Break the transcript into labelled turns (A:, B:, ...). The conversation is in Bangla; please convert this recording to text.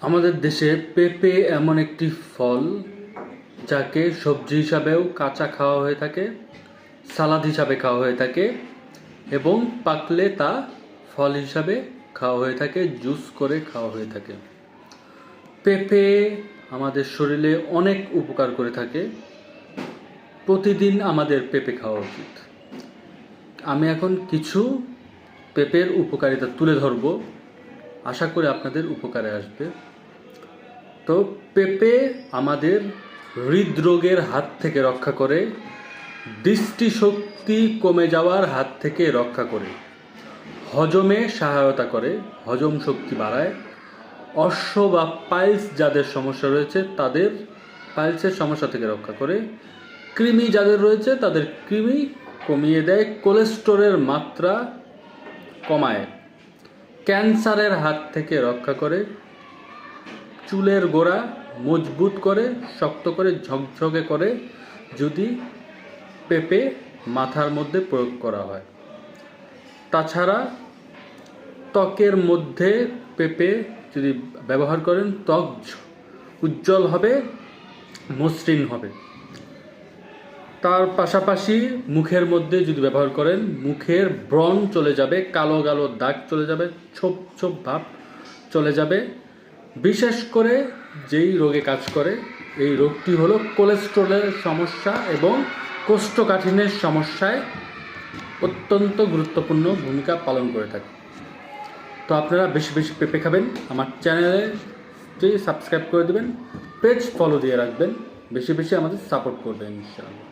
A: আমাদের দেশে পেঁপে এমন একটি ফল যাকে সবজি হিসাবেও কাঁচা খাওয়া হয়ে থাকে, সালাদ হিসাবে খাওয়া হয়ে থাকে এবং পাকলে তা ফল হিসাবে খাওয়া হয়ে থাকে, জুস করে খাওয়া হয়ে থাকে। পেঁপে আমাদের শরীরে অনেক উপকার করে থাকে। প্রতিদিন আমাদের পেঁপে খাওয়া উচিত। আমি এখন কিছু পেঁপের উপকারিতা তুলে ধরব। আশা করি আপনাদের উপকারে আসবে। তো পেঁপে আমাদের হৃদরোগের হাত থেকে রক্ষা করে, দৃষ্টিশক্তি কমে যাওয়ার হাত থেকে রক্ষা করে, হজমে সহায়তা করে, হজম শক্তি বাড়ায়। অশ্ব বা পাইলস যাদের সমস্যা রয়েছে তাদের পাইলসের সমস্যা থেকে রক্ষা করে। কৃমি যাদের রয়েছে তাদের কৃমি কমিয়ে দেয় কোলেস্টোরের মাত্রা কমায়। ক্যান্সারের হাত থেকে রক্ষা করে, চুলের গোড়া মজবুত করে, শক্ত করে, ঝকঝকে করে যদি পেঁপে মাথার মধ্যে প্রয়োগ করা হয়। তাছাড়া ত্বকের মধ্যে পেঁপে যদি ব্যবহার করেন, ত্বক উজ্জ্বল হবে, মসৃণ হবে। তার পাশাপাশি মুখের মধ্যে যদি ব্যবহার করেন, মুখের ব্রণ চলে যাবে, কালো কালো দাগ চলে যাবে, ছোপ ছোপ ভাব চলে যাবে। বিশেষ করে যেই রোগে কাজ করে, এই রোগটি হলো কোলেস্ট্রলের সমস্যা এবং কোষ্ঠকাঠিন্যের সমস্যায় অত্যন্ত গুরুত্বপূর্ণ ভূমিকা পালন করে থাকে। তো আপনারা বেশি বেশি পেঁপে খাবেন। আমার চ্যানেলে সাবস্ক্রাইব করে দেবেন, পেজ ফলো দিয়ে রাখবেন, বেশি বেশি আমাদের সাপোর্ট করবেন, ইনশাআল্লাহ।